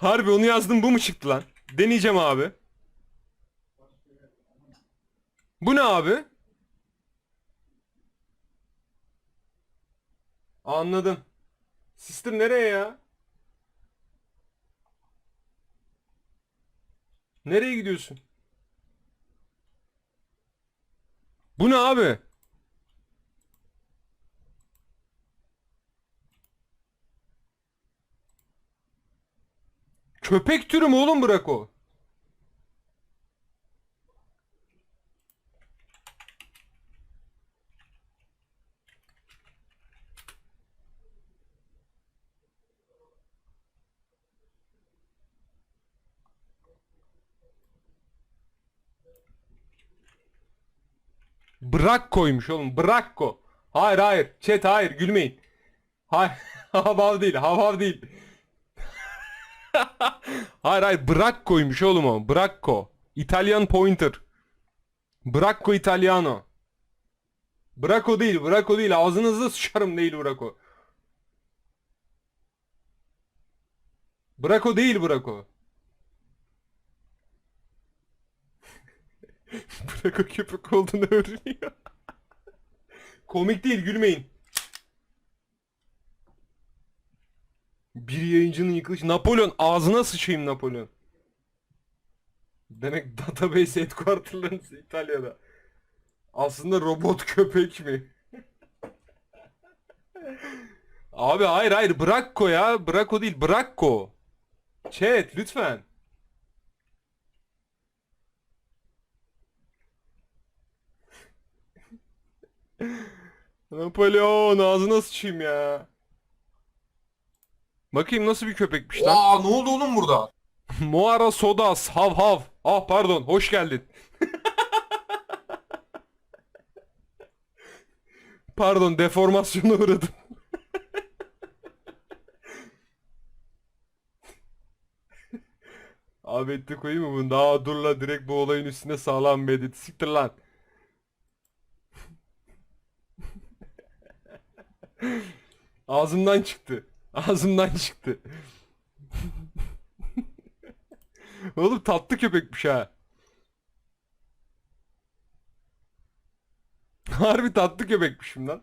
Harbi onu yazdım bu mu çıktı lan? Deneyeceğim abi. Bu ne abi? Anladım. Sister nereye ya? Nereye gidiyorsun? Bu ne abi? Köpek türü mü oğlum bırak o? Bırak koymuş oğlum. Bırakko. Hayır hayır. Chat hayır gülmeyin. Hayır. Havav değil. Havav değil. Hayır hayır. Bırak koymuş oğlum o. Bırakko. İtalyan pointer. Bırakko Italiano. Bırakko değil. Bırakko değil. Ağzınızda sıçarım değil Bırakko. Bırakko değil Bırakko. Bırakko köpek olduğunu öğreniyor. Komik değil gülmeyin. Bir yayıncının yıkılışı. Napolyon ağzına sıçayım Napolyon. Demek database headquarter'larınız İtalya'da. Aslında robot köpek mi? Abi hayır hayır Bırakko ya. Bırakko değil Bırakko. Chat lütfen. Napolyon ağzına sıçayım ya. Bakayım nasıl bir köpekmiş lan. Aa ne oldu oğlum burada? Moara Sodas hav hav. Ah pardon hoş geldin. pardon deformasyona uğradım. Abi etti koyayım mı bunu? Daha dur la direkt bu olayın üstüne sağlam bir edit. Siktir lan. Ağzımdan çıktı. Ağzımdan çıktı. Oğlum tatlı köpekmiş ha. Harbi tatlı köpekmişim lan.